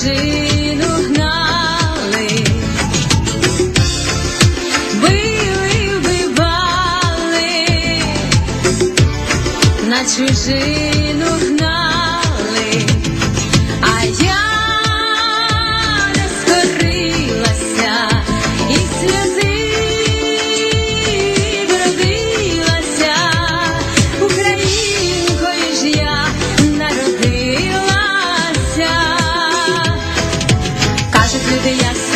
дружину гнали, били, вбивали на чужих.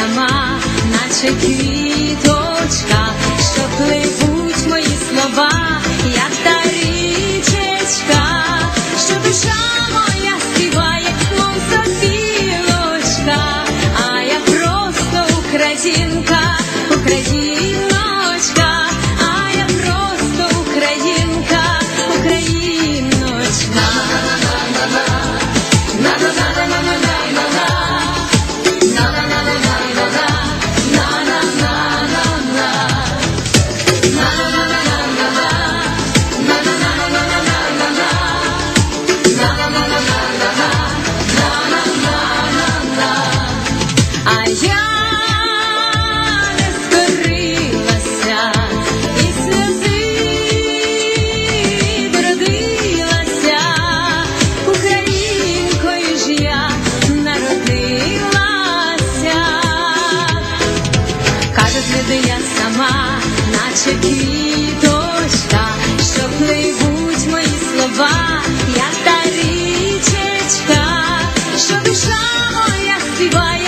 сама, наче квіточка, що пливуть мої слова, як та річечка, що душа моя співає, мов за а я просто українка. Ходи я сама, наче квіточка, що пливуть мої слова, я та річечка, що душа моя співає.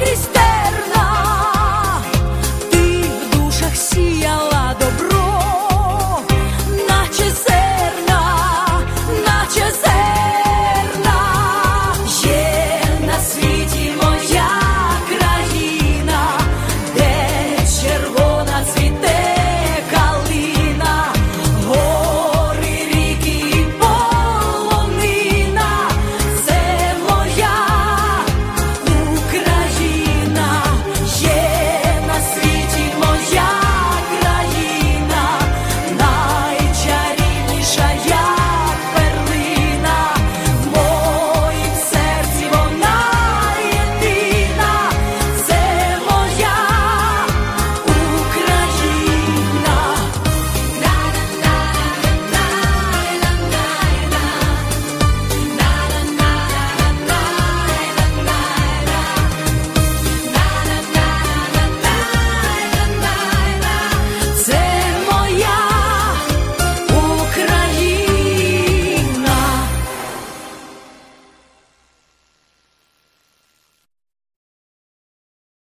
Крізь